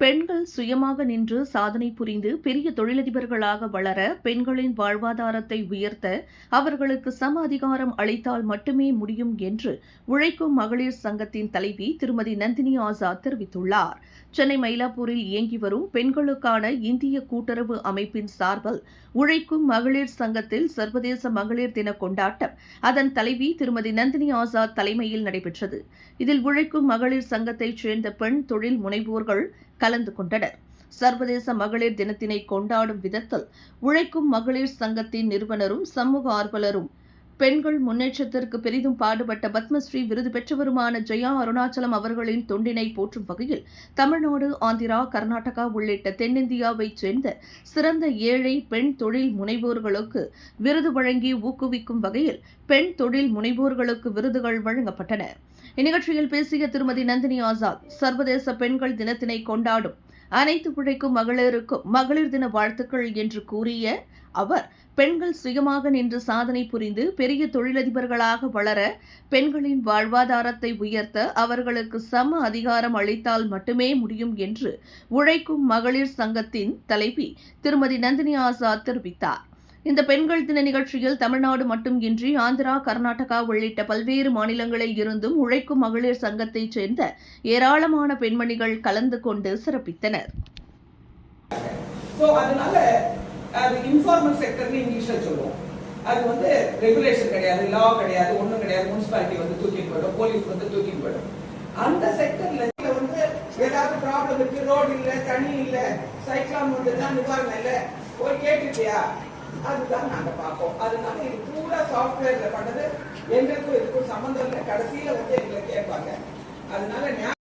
பெண்கள் சுயமாக நின்று சாதனை புரிந்து பெரிய தொழிலதிபர்களாக வளர பெண்களின் வாழ்வாதாரத்தை உயர்த்த அவர்களுக்கு சம அதிகாரம் அளித்தால் மட்டுமே முடியும் என்று உழைக்கும் மகளிர் சங்கத்தின் தலைவி திருமதி நந்தினி ஆசாத் தெரிவித்துள்ளார். சென்னை மயிலாப்பூரில் இயங்கி வரும் பெண்களுக்கான இந்திய கூட்டுறவு அமைப்பின் சார்பில் உழைக்கும் மகளிர் சங்கத்தில் சர்வதேச மகளிர் தின கொண்டாட்டம் அதன் தலைவி திருமதி நந்தினி ஆசாத் தலைமையில் நடைபெற்றது. இதில் உழைக்கும் மகளிர் சங்கத்தைச் சேர்ந்த பெண் தொழில் முனைவோர்கள் கலந்து கொண்டனர். சர்வதேச மகளிர் தினத்தினை கொண்டாடும் விதத்தில் உழைக்கும் மகளிர் சங்கத்தின் நிறுவனரும் சமூக ஆர்வலரும் பெண்கள் முன்னேற்றத்திற்கு பெரிதும் பாடுபட்ட பத்மஸ்ரீ விருது பெற்றவருமான ஜெயா அருணாச்சலம் அவர்களின் தொண்டினை போற்றும் வகையில் தமிழ்நாடு ஆந்திரா கர்நாடகா உள்ளிட்ட தென்னிந்தியாவைச் சேர்ந்த சிறந்த ஏழை பெண் தொழில் முனைவோர்களுக்கு விருது வழங்கி ஊக்குவிக்கும் வகையில் பெண் தொழில் முனைவோர்களுக்கு விருதுகள் வழங்கப்பட்டன. இந்நிகழ்ச்சியில் பேசிய திருமதி நந்தினி ஆசாத் சர்வதேச பெண்கள் தினத்தினை கொண்டாடும் அனைத்து உழைக்கும் மகளிருக்கும் மகளிர் தின வாழ்த்துக்கள் என்று கூறிய அவர் பெண்கள் சுயமாக நின்று சாதனை புரிந்து பெரிய தொழிலதிபர்களாக வளர பெண்களின் வாழ்வாதாரத்தை உயர்த்த அவர்களுக்கு சம அதிகாரம் அளித்தால் மட்டுமே முடியும் என்று உழைக்கும் மகளிர் சங்கத்தின் தலைவி திருமதி நந்தினி ஆசாத் தெரிவித்தார். இந்த பெண்கள் தின நிகழ்ச்சியில் தமிழ்நாடு மட்டுமின்றி ஆந்திரா கர்நாடகா உள்ளிட்ட பல்வேறு மாநிலங்களில் இருந்தும் உழைக்கும் மகளிர் சங்கத்தைச் சேர்ந்த ஏராளமான பெண்மணிகள் கலந்து கொண்டு சிறப்பித்தனர். அது இன்ஃபார்மல் செக்டர்னு இங்கிலீஷ்ல சொல்லுவோம். அது வந்து ரெகுலேஷன் கிடையாது லா கிடையாது ஒண்ணும் கிடையாது. முனிசிபாலிட்டி வந்து தூக்கிட்டு போயிடும் போலீஸ் வந்து தூக்கிட்டு போயிடும். அந்த செக்டர்ல வந்து ஏதாவது ப்ராப்ளம் இருக்கு ரோடு இல்ல தண்ணி இல்ல சைக்ளான் வந்து நிவாரணம் இல்ல. போய் கேட்டுட்டியா அதுதான் நாங்க பார்ப்போம். அதனால இது பூரா சாஃப்ட்வேர்ல பண்ணது எங்களுக்கும் இதுக்கும் சம்மந்தம் இல்லை. கடைசியில வந்து எங்களை கேட்பாங்க. அதனால